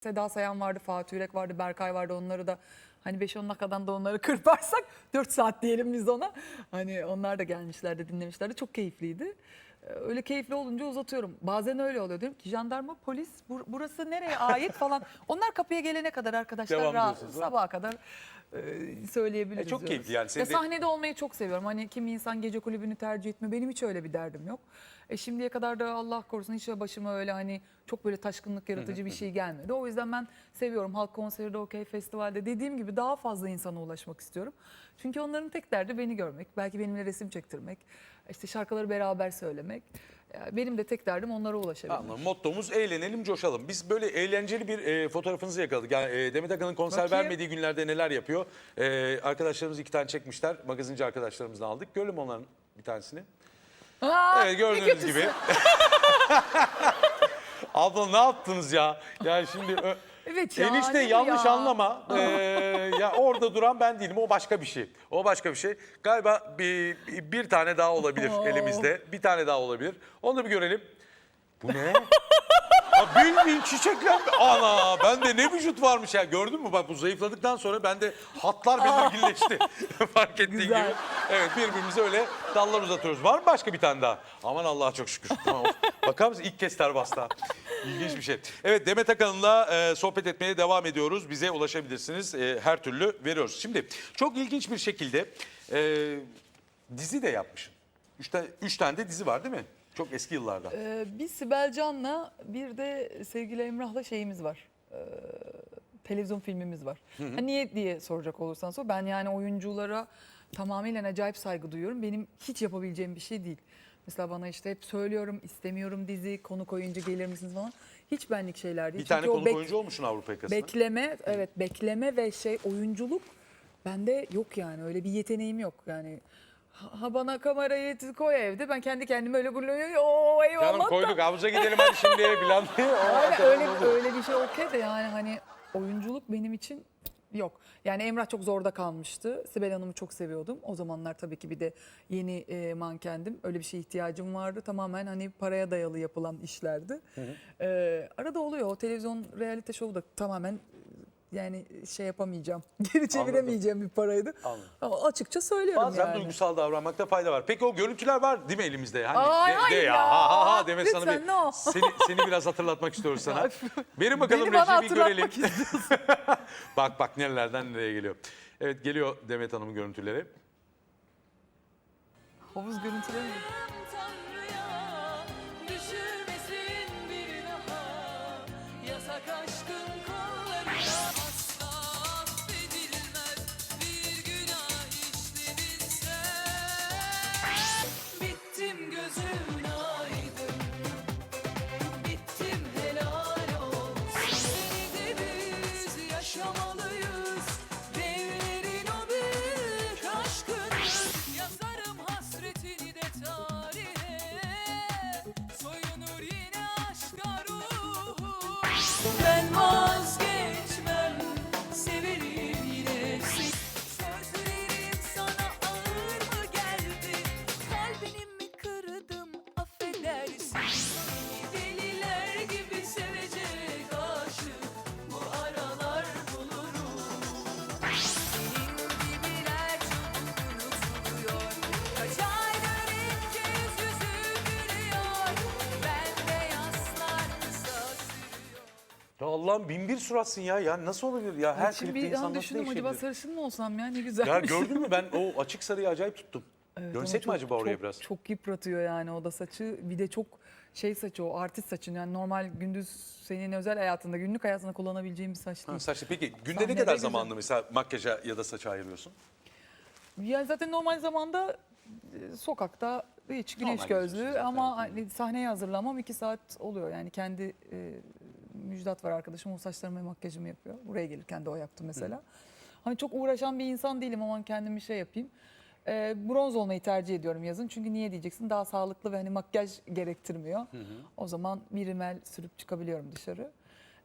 Seda Sayan vardı, Fatih Yürek vardı, Berkay vardı. Onları da hani 5-10 dakikadan da onları kırparsak 4 saat diyelim biz ona. Hani onlar da gelmişlerdi, dinlemişlerdi. Çok keyifliydi. Ee, Öyle keyifli olunca uzatıyorum. Bazen öyle oluyor. Diyorum ki jandarma, polis bur- burası nereye ait falan. Onlar kapıya gelene kadar arkadaşlar Devam rahat, ha? sabaha kadar e, söyleyebiliriz. E, çok diyoruz. keyifli yani. Senin Ya de- sahnede olmayı çok seviyorum. Hani kimi insan gece kulübünü tercih etmiyor. Benim hiç öyle bir derdim yok. E şimdiye kadar da Allah korusun hiç başıma öyle hani çok böyle taşkınlık yaratıcı bir şey gelmedi. O yüzden ben seviyorum halk konseri de okey festivalde dediğim gibi daha fazla insana ulaşmak istiyorum. Çünkü onların tek derdi beni görmek. Belki benimle resim çektirmek. işte şarkıları beraber söylemek. Yani Benim de tek derdim onlara ulaşabilmek. Anladım. Mottomuz eğlenelim, coşalım. Biz böyle eğlenceli bir e, fotoğrafınızı yakaladık. Yani e, Demet Akalın konser Bakayım. vermediği günlerde neler yapıyor? E, arkadaşlarımız iki tane çekmişler. Magazinci arkadaşlarımızdan aldık. Görelim onların bir tanesini. Aa, Evet ne gördüğünüz kötüsü. gibi. Abla ne yaptınız ya? Yani şimdi ö- Evet ya, enişte yanlış ya? anlama. Ee, ya orada duran ben değilim. O başka bir şey. O başka bir şey. Galiba bir, bir tane daha olabilir elimizde. Bir tane daha olabilir. Onu da bir görelim. Bu ne? Ya bildiğin çiçekler. Ana bende ne vücut varmış ya. Gördün mü bak bu zayıfladıktan sonra bende hatlar belirginleşti. Fark ettiğin Güzel. gibi. Evet birbirimize öyle dallar uzatıyoruz. Var mı başka bir tane daha? Aman Allah'a çok şükür. Tamam. Bakar mısın? İlk kez terbasta. İlginç bir şey. Evet Demet Akalın'la e, sohbet etmeye devam ediyoruz. Bize ulaşabilirsiniz. E, her türlü veriyoruz. Şimdi çok ilginç bir şekilde e, dizi de yapmışsın. Üç, üç tane de dizi var değil mi? Çok eski yıllarda. Ee, bir Sibel Can'la bir de sevgili Emrah'la şeyimiz var. Ee, televizyon filmimiz var. Ha, niye diye soracak olursan sor. Ben yani oyunculara tamamıyla acayip saygı duyuyorum. Benim hiç yapabileceğim bir şey değil. Mesela bana işte hep söylüyorum istemiyorum dizi konuk oyuncu gelir misiniz falan. Hiç benlik şeyler değil. Bir tane Çünkü konuk oyuncu olmuşsun Avrupa yakasında. Bekleme, evet bekleme ve şey oyunculuk bende yok yani öyle bir yeteneğim yok yani. Ha bana kamerayı koy evde ben kendi kendime öyle gülüyorum. Oo eyvallah Canım da. koyduk havuza gidelim hadi şimdi falan diye. Öyle, öyle, öyle bir şey okey de yani hani oyunculuk benim için yok. Yani Emrah çok zorda kalmıştı. Sibel Hanım'ı çok seviyordum. O zamanlar tabii ki bir de yeni e, mankendim. Öyle bir şeye ihtiyacım vardı. Tamamen hani paraya dayalı yapılan işlerdi. Ee, arada oluyor. O televizyon realite şovu da tamamen e, yani şey yapamayacağım. Geri çeviremeyeceğim bir paraydı. Anladım. Ama açıkça söylüyorum Bazen yani. duygusal davranmakta fayda var. Peki o görüntüler var değil mi elimizde? Hani Ay, hayır ya. Ha, ha, ha Demet sana Lütfen, bir, no. seni, seni biraz hatırlatmak istiyoruz sana. Verin bakalım bir görelim. bak bak nerelerden nereye geliyor. Evet geliyor Demet Hanım'ın görüntüleri. Havuz görüntüleri mi? Allah'ım bin bir suratsın ya. Ya nasıl olabilir ya? Her Şimdi klipte bir insan an nasıl düşündüm acaba değişebilir? sarışın mı olsam ya ne güzel. Ya gördün mü ben o açık sarıyı acayip tuttum. Evet, Dönsek mi acaba oraya çok, biraz? Çok yıpratıyor yani o da saçı. Bir de çok şey saçı o artist saçın yani normal gündüz senin özel hayatında günlük hayatında kullanabileceğin bir saç değil. Ha, saçlı. Peki günde ne Sahnede kadar güzel. zamanlı mesela makyaja ya da saça ayırıyorsun? Yani zaten normal zamanda e, sokakta hiç güneş gözlüğü geziyorsun ama hani sahneye hazırlamam iki saat oluyor. Yani kendi e, Müjdat var arkadaşım o saçlarımı ve makyajımı yapıyor. Buraya gelirken de o yaptı mesela. Hani çok uğraşan bir insan değilim ama kendimi şey yapayım. E, bronz olmayı tercih ediyorum yazın. Çünkü niye diyeceksin daha sağlıklı ve hani makyaj gerektirmiyor. O zaman bir rimel sürüp çıkabiliyorum dışarı.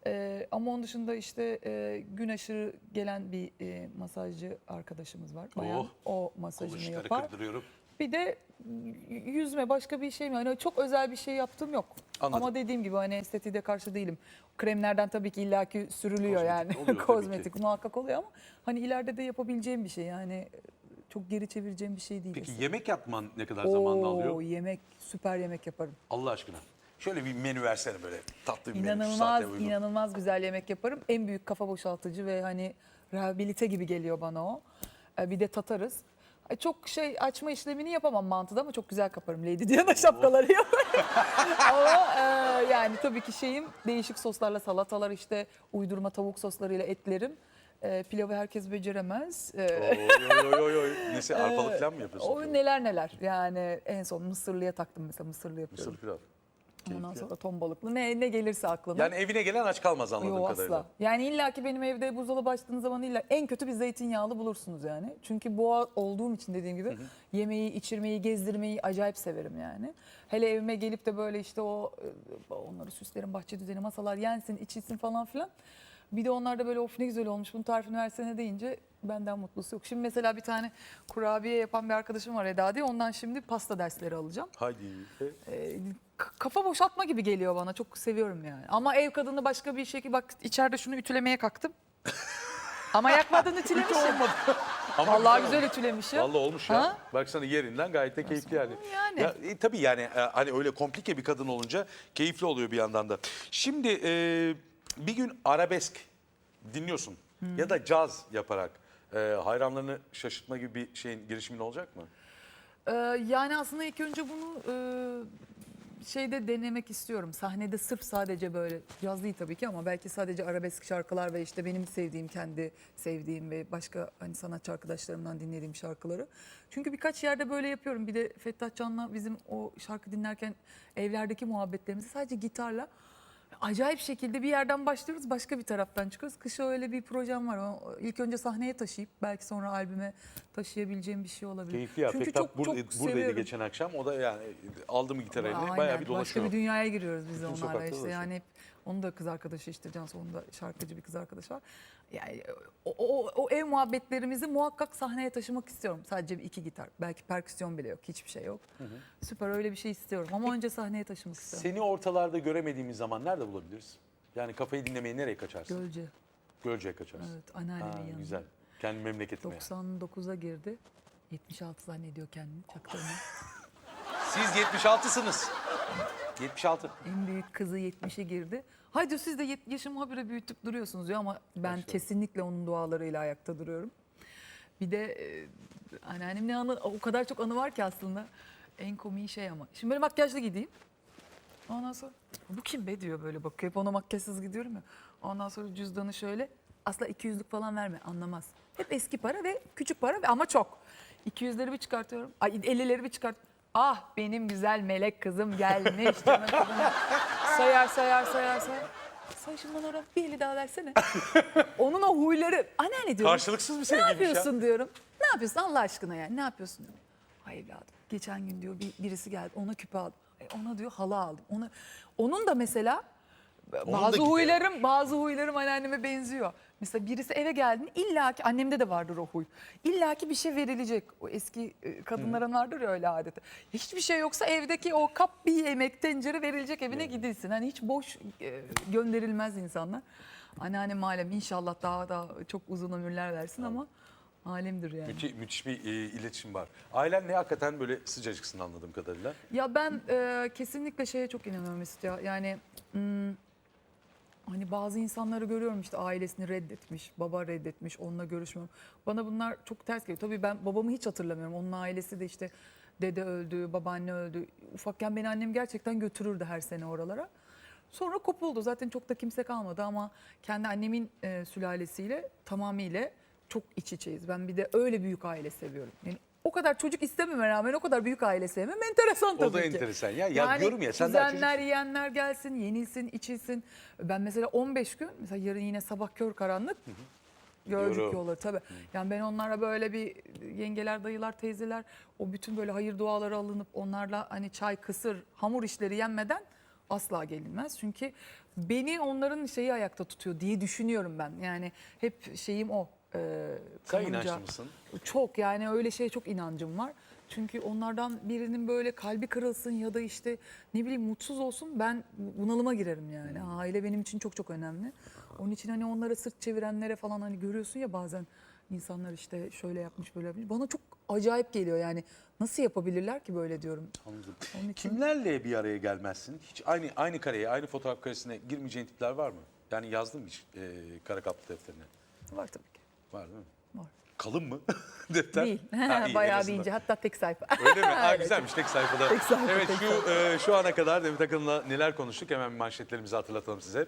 E, ama onun dışında işte e, gün aşırı gelen bir e, masajcı arkadaşımız var. Bayan Oh, o masajını yapar. kırdırıyorum. Bir de yüzme başka bir şey mi? Hani çok özel bir şey yaptığım yok. Anladım. Ama dediğim gibi hani estetiğe de karşı değilim. Kremlerden tabii ki illaki sürülüyor Kozmetik yani. oluyor tabii ki. Kozmetik muhakkak oluyor ama hani ileride de yapabileceğim bir şey. Yani çok geri çevireceğim bir şey değil. Peki yemek yapman ne kadar zamanını alıyor? Yemek süper yemek yaparım. Allah aşkına. Şöyle bir menü versene böyle tatlı bir menü. şu İnanılmaz saate uygun. inanılmaz güzel yemek yaparım. En büyük kafa boşaltıcı ve hani rehabilite gibi geliyor bana o. Ee, Bir de tatarız. Ay, Çok şey açma işlemini yapamam mantıda ama çok güzel kaparım Lady Diana şapkaları yaparım. ama e, yani tabii ki şeyim değişik soslarla salatalar işte uydurma tavuk soslarıyla etlerim. E, pilavı herkes beceremez. E, Oy oy oy oy. Neyse arpalık falan mı yapıyorsun? o neler neler yani en son mısırlıya taktım mesela mısırlı yapıyorum. Mısır pilav. Ondan Keyifli. sonra ton balıklı ne ne gelirse aklına. Yani evine gelen aç kalmaz anladığım Yok kadarıyla. asla. Yani illa ki benim evde buzdolabı açtığınız zaman illa en kötü bir zeytinyağlı bulursunuz yani. Çünkü boğa olduğum için dediğim gibi yemeği, içirmeyi, gezdirmeyi acayip severim yani. Hele evime gelip de böyle işte o e, onları süslerim, bahçe düzeni, masalar yensin, içilsin falan filan. Bir de onlar da böyle of ne güzel olmuş bunun tarifini versene deyince benden mutlusu yok. Şimdi mesela bir tane kurabiye yapan bir arkadaşım var Eda diye ondan şimdi pasta dersleri alacağım. Haydi. E, E, k- kafa boşaltma gibi geliyor bana. Çok seviyorum yani. Ama ev kadını başka bir şekilde bak içeride şunu ütülemeye kalktım. Ama yakmadan ütülemişim. Ama Vallahi güzel ütülemişim. Vallahi olmuş ya. Ha? Baksana yerinden gayet de keyifli yani. Yani. Ya, e, tabii yani e, hani öyle komplike bir kadın olunca keyifli oluyor bir yandan da. Şimdi e, bir gün arabesk dinliyorsun ya da caz yaparak e, hayranlarını şaşırtma gibi bir şeyin girişimin olacak mı? Ee, yani aslında ilk önce bunu e, şeyde denemek istiyorum. Sahnede sırf sadece böyle caz değil tabii ki ama belki sadece arabesk şarkılar ve işte benim sevdiğim kendi sevdiğim ve başka hani sanatçı arkadaşlarımdan dinlediğim şarkıları. Çünkü birkaç yerde böyle yapıyorum. Bir de Fettah Can'la bizim o şarkı dinlerken evlerdeki muhabbetlerimizi sadece gitarla acayip şekilde bir yerden başlıyoruz başka bir taraftan çıkıyoruz. Kışa öyle bir projem var. O İlk önce sahneye taşıyıp belki sonra albüme taşıyabileceğim bir şey olabilir. Keyifli ya. Çünkü Fettah çok, bur- çok buradaydı seviyorum. geçen akşam. O da yani aldı mı gitar Aynen. bayağı bir Başka dolaşıyor. bir dünyaya giriyoruz biz Bütün onlarla sokakta işte. dolaşıyor. Yani hep onun da kız arkadaşı işte Cansu, onun da şarkıcı bir kız arkadaşı var. Yani o, o, o ev muhabbetlerimizi muhakkak sahneye taşımak istiyorum. Sadece bir iki gitar. Belki perküsyon bile yok. Hiçbir şey yok. Süper öyle bir şey istiyorum. Ama önce sahneye taşımak istiyorum. Seni ortalarda göremediğimiz zaman nerede bulabiliriz? Yani kafayı dinlemeye nereye kaçarsın? Gölce. Gölce'ye kaçarsın. Evet anneannemin Ha, yanında. güzel. Kendi memleketime. 99'a girdi. 76 zannediyor kendini çaktırma. Siz 76'sınız. 76. En büyük kızı 70'e girdi. Haydi siz de yet- yaşımı habire büyütüp duruyorsunuz diyor ama ben Maşallah. kesinlikle onun dualarıyla ayakta duruyorum. Bir de e, anneannemin ne anı, o kadar çok anı var ki aslında. En komiği şey ama. Şimdi böyle makyajlı gideyim. Ondan sonra bu kim be diyor böyle bakıyor. Hep ona makyajsız gidiyorum ya. Ondan sonra cüzdanı şöyle asla 200'lük falan verme anlamaz. Hep eski para ve küçük para ve ama çok. 200'leri bir çıkartıyorum. Ay 50'leri bir çıkart. Ah benim güzel melek kızım gelmiş canım kızım. sayar sayar sayar sayar. Say şundan oraya bir eli daha versene. Onun o huyları. Anneanne diyorum. Karşılıksız bir Ne sevgiymiş ya. yapıyorsun diyorum. Ne yapıyorsun Allah aşkına yani ne yapıyorsun diyorum. Ay evladım geçen gün diyor bir, birisi geldi ona küpe aldım. E, ona diyor halı aldım. Ona, onun da mesela bazı gidiyor. huylarım bazı huylarım anneanneme benziyor. Mesela birisi eve geldi illa ki annemde de vardır o huy. İlla ki bir şey verilecek. O eski e, kadınların vardır ya öyle adeti. Hiçbir şey yoksa evdeki o kap bir yemek tencere verilecek evine gidilsin. Hani hiç boş e, gönderilmez insanlar. Anneannem alem inşallah daha da çok uzun ömürler versin ama alemdir yani. Müthiş, müthiş bir e, iletişim var. Ailenle hakikaten böyle sıcacıksın anladığım kadarıyla. Ya ben e, kesinlikle şeye çok inanıyorum Mesut ya. Yani hmm, hani bazı insanları görüyorum işte ailesini reddetmiş, baba reddetmiş, onunla görüşmüyorum. Bana bunlar çok ters geliyor. Tabii ben babamı hiç hatırlamıyorum. Onun ailesi de işte dede öldü, babaanne öldü. Ufakken beni annem gerçekten götürürdü her sene oralara. Sonra kopuldu. Zaten çok da kimse kalmadı ama kendi annemin e, sülalesiyle tamamıyla çok iç içeyiz. Ben bir de öyle büyük aile seviyorum. Yani o kadar çocuk istememe rağmen o kadar büyük aile sevmem enteresan tabii O da ki. enteresan ya. Ya diyorum ya, sen daha çocuksun. yiyenler gelsin, yenilsin, içilsin. Ben mesela 15 gün, mesela yarın yine sabah kör karanlık. Biliyorum. yolları tabii. Yani ben onlara böyle bir yengeler, dayılar, teyzeler o bütün böyle hayır duaları alınıp onlarla hani çay, kısır, hamur işleri yenmeden asla gelinmez. Çünkü beni onların şeyi ayakta tutuyor diye düşünüyorum ben. Yani hep şeyim o. E, Sen kanımca. inançlı mısın? Çok yani öyle şeye çok inancım var. Çünkü onlardan birinin böyle kalbi kırılsın ya da işte ne bileyim mutsuz olsun ben bunalıma girerim yani. Aile benim için çok çok önemli. Onun için hani onlara sırt çevirenlere falan hani görüyorsun ya bazen insanlar işte şöyle yapmış böyle yapmış. Bana çok acayip geliyor yani. Nasıl yapabilirler ki böyle diyorum. Anladım. Onun için Kimlerle bir araya gelmezsin? Hiç aynı aynı kareye, aynı fotoğraf karesine girmeyeceğin tipler var mı? Yani yazdın mı hiç e, kara kaplı defterine? var tabii ki. Var değil mi? Var. Kalın mı defter? Değil. Ha, iyi, Bayağı bir ince hatta tek sayfa. Öyle mi? Ha, güzelmiş tek sayfada. Tek sayfa, evet tek şu e, şu ana kadar Demet Akın'la neler konuştuk hemen manşetlerimizi hatırlatalım size.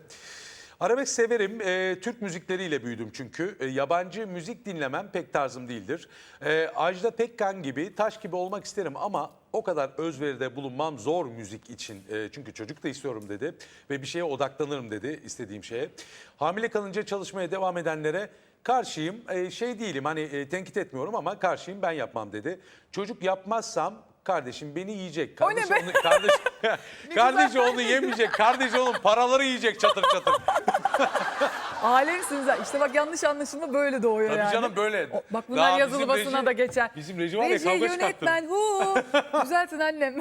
Arabesk severim. E, Türk müzikleriyle büyüdüm çünkü. E, yabancı müzik dinlemem pek tarzım değildir. E, Ajda Pekkan gibi, taş gibi olmak isterim ama o kadar özveride bulunmam zor müzik için. E, çünkü çocuk da istiyorum dedi ve bir şeye odaklanırım dedi istediğim şeye. Hamile kalınca çalışmaya devam edenlere karşıyım. E, şey değilim hani e, tenkit etmiyorum ama karşıyım ben yapmam dedi. Çocuk yapmazsam kardeşim beni yiyecek. O ne onu, kardeş, kardeşi onu yemeyecek. Kardeşi onun paraları yiyecek çatır çatır. Alemsiniz. İşte bak yanlış anlaşılma böyle doğuyor Tabii yani. canım böyle. O- bak bunlar Daha yazılı basına reji- da geçer. Bizim reji var ya Reji kavga çıkarttı. yönetmen hu. Düzeltin annem.